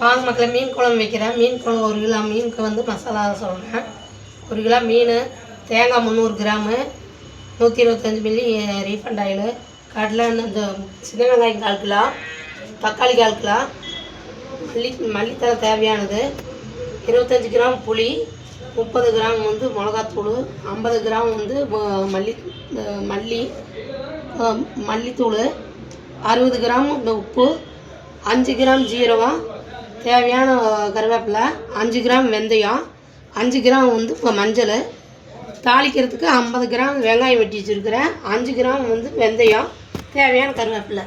வாங்க மக்களை மீன் குழம்பு வைக்கிறேன். மீன் குழம்பு ஒரு கிலோ மீனுக்கு வந்து மசாலா சொல்கிறேன் ஒரு கிலோ மீன் தேங்காய் முந்நூறு கிராமு நூற்றி இருபத்தஞ்சி மில்லி ரீஃபண்ட் ஆயில் கடலை இந்த சின்ன வெங்காயம் கால் கிலோ தக்காளி கால் கிலோ மல்லி மல்லித்தலை தேவையானது இருபத்தஞ்சி கிராம் புளி முப்பது கிராம் வந்து மிளகாத்தூள் ஐம்பது கிராம் வந்து மல்லி மல்லி மல்லித்தூள் அறுபது கிராம் இந்த உப்பு அஞ்சு கிராம் ஜீரகம் தேவையான கருவேப்பிலை அஞ்சு கிராம் வெந்தயம் அஞ்சு கிராம் வந்து இப்போ மஞ்சள். தாளிக்கிறதுக்கு ஐம்பது கிராம் வெங்காயம் வெட்டி வச்சுருக்கிறேன். அஞ்சு கிராம் வந்து வெந்தயம் தேவையான கருவேப்பிலை.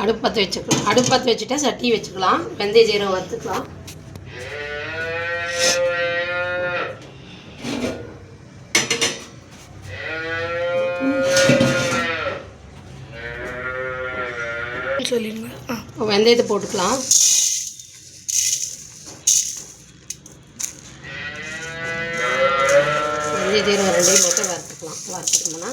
அடுப்பு பற்ற வச்சுக்கலாம். அடுப்பு பற்ற வச்சுட்டா சட்டி வச்சுக்கலாம். வெந்தய ஜீரகம் வறுத்துக்கலாம். சொல்லிடுங்க. வெந்தயத்தை போட்டுக்கலாம். வெந்தய ஜீரகம் ரெண்டையும் போட்டு வறுத்துக்கலாம். வறுத்துக்கணும்னா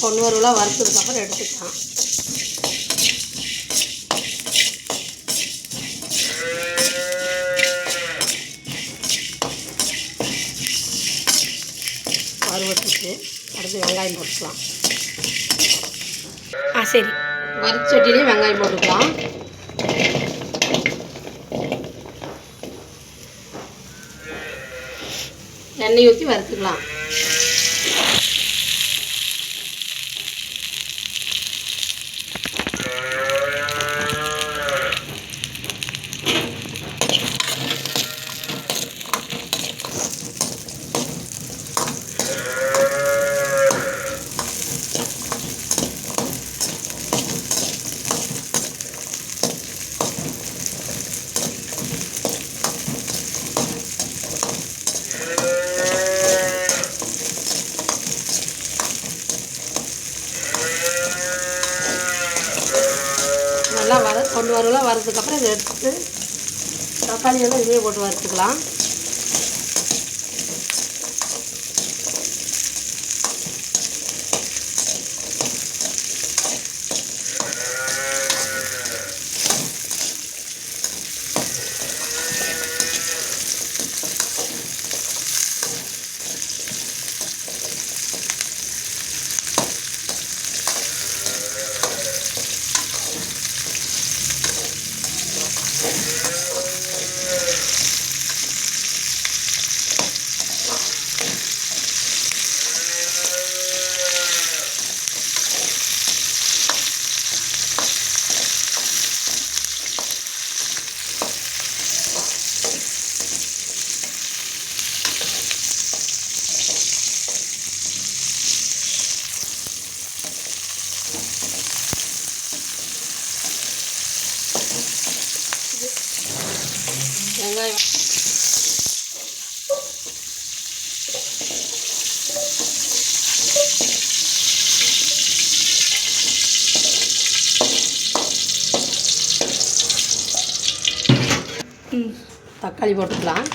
பொண்ணு வருவலாக வறுத்ததுக்கப்புறம் எடுத்துக்கலாம். வறுவட்டுக்கு. அடுத்து வெங்காயம் போட்டுக்கலாம். ஆ சரி. வறுத்த வெங்காயம் போட்டுக்கலாம். எண்ணெய் ஊற்றி வறுத்துக்கலாம் நல்லா வர கொண்டு வரலாம் வறுத்ததுக்கப்புறம் இதை எடுத்து தக்காளி எல்லாம் இதே போட்டு வறுத்துக்கலாம். வெங்காயம். தக்காளி போட்டுக்கலாம்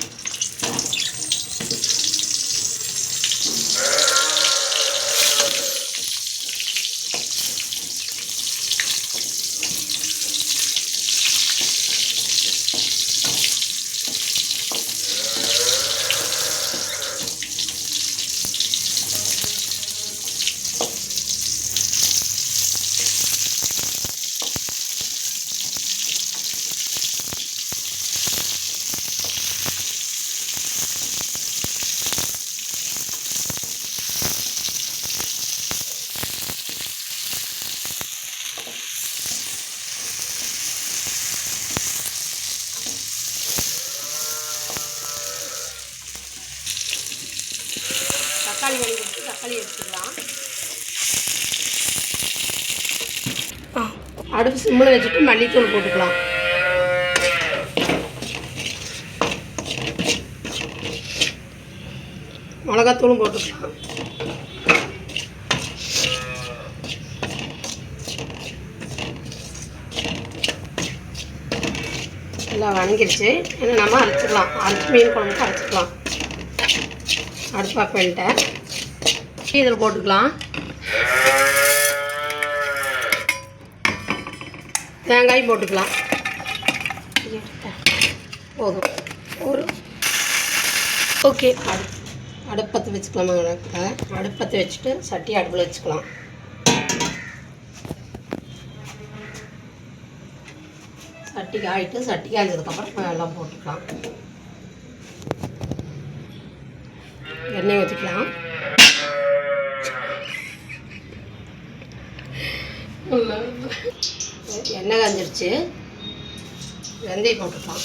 தக்காளி வடி கொடுத்து தக்காளி எடுத்துக்கலாம் ஆ அடுப்பு சிம்மில் வச்சுட்டு மல்லித்தூள் போட்டுக்கலாம். மிளகாத்தூளும் போட்டுக்கலாம். நல்லா வணங்கிருச்சு ஏன்னா நம்ம அரைச்சிக்கலாம். அரைச்சி மீன் குழம்புக்கு அரைச்சிக்கலாம். அடுப்பு பண்ணிட்டேன். இதில் போட்டுக்கலாம். தேங்காயும் போட்டுக்கலாம். போதும். ஒரு ஓகே. அடு அடுப்பத்தை வச்சுக்கலாமா அடுப்பத்தை வச்சுட்டு சட்டி அடுப்பில் வச்சுக்கலாம். சட்டி காயிட்டு சட்டி காய்ஞ்சதுக்கப்புறம் எல்லாம் போட்டுக்கலாம். எண்ணெய் ஊற்றிக்கலாம். எண்ணெய் காஞ்சிருச்சு. வெந்தயம் போட்டுக்கலாம்.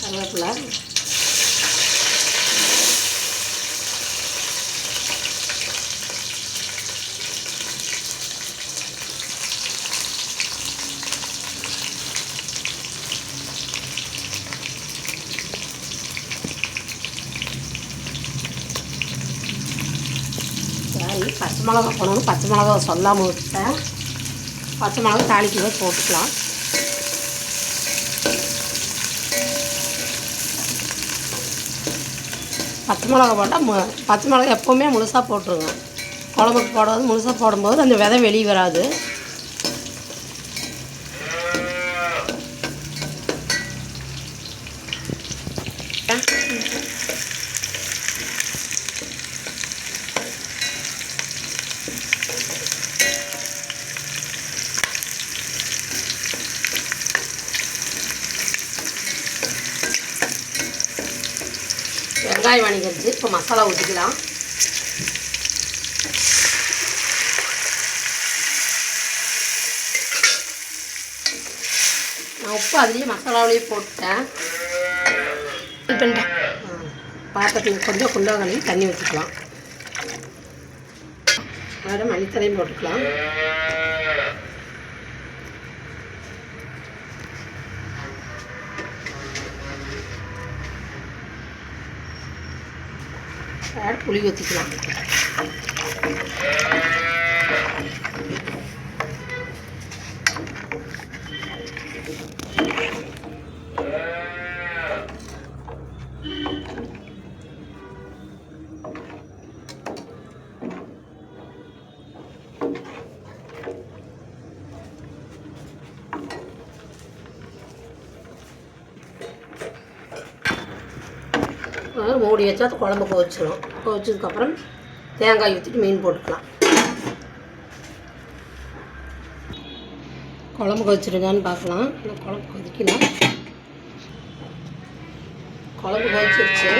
கருவேப்பிலை சரி பச்சை மிளகா போடணும். பச்சை மிளகா சொல்லாமல் விட்டேன். பச்சை மிளகா தாளிக்கும் போது போட்டுக்கலாம். பச்சை மிளகா போட்டால் மு பச்சை மிளகா எப்போவுமே முழுசாக போட்டுருங்க. குழம்புக்கு போடாது முழுசாக போடும்போது அந்த விதை வெளியே வராது. வெங்காயம் வணிகரிச்சு இப்போ மசாலா ஊற்றிக்கலாம் நான் உப்பு அதுலேயே மசாலாவிலேயே போட்டேன் பண்ணிட்டேன். பாத்திரத்துக்கு கொஞ்சம் குண்டாங்கலி தண்ணி ஊற்றிக்கலாம் அதில் மல்லித்தலையும் போட்டுக்கலாம். ஆட் புளி ஊற்றிக்கலாம் மூடி வச்சா அது குழம்பு கொதிச்சிடும் கொதிச்சதுக்கப்புறம் தேங்காய் ஊற்றிட்டு மீன் போட்டுக்கலாம். குழம்பு கொதிச்சிருக்கான்னு பார்க்கலாம். நான் குழம்பு கொதிக்கல குழம்பு கொதிச்சிருச்சு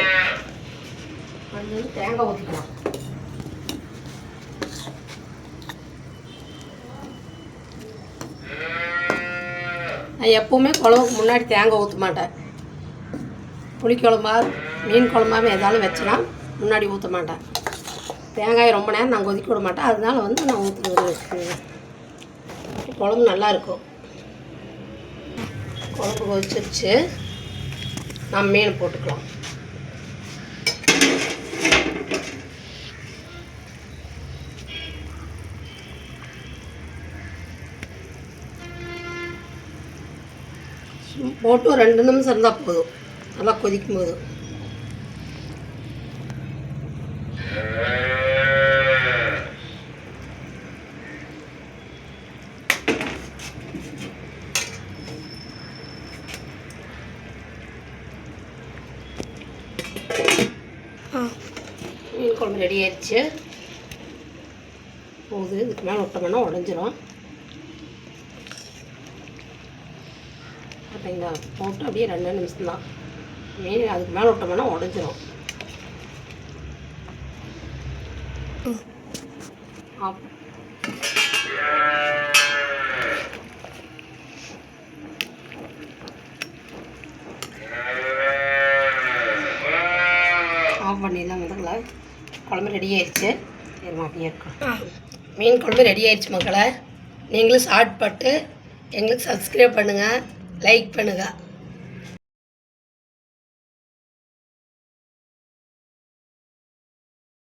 வந்து தேங்காய் ஊற்றிக்கலாம் நான் எப்போவுமே குழம்புக்கு முன்னாடி தேங்காய் ஊற்ற மாட்டேன். புளிக்குழம்பா மீன் குழம்பாவே எதாலும் வச்சுனா முன்னாடி ஊற்ற மாட்டேன். தேங்காய் ரொம்ப நேரம் நான் கொதிக்க விட மாட்டேன். அதனால வந்து நான் ஊற்றுறது குழம்பு நல்லாயிருக்கும் குழம்பு கொதிச்சிருச்சு. நம்ம மீன் போட்டுக்கலாம். போட்டு ரெண்டு நிமிஷம் இருந்தால் போதும். நல்லா கொதிக்கும் போது ஆ மீன் குழம்பு ரெடி ஆயிடுச்சு போகுது. இதுக்கு மேலே விட்டோம்னா உடஞ்சிரும். பார்த்தீங்களா போட்டு அப்படியே ரெண்டு நிமிஷம் தான். மீன் அதுக்கு மேலே விட்டோம்னா உடஞ்சிரும். ஆஃப் ஆஃப் பண்ணிடலாம் முதல்ல. குழம்பு ரெடி ஆயிடுச்சு சரிம்மா அப்படியே இருக்கும் மீன் குழம்பு ரெடி ஆயிடுச்சு மக்களை நீங்களும் ஷார்ட் பட்டு எங்களுக்கு சப்ஸ்கிரைப் பண்ணுங்கள் லைக் பண்ணுங்கள்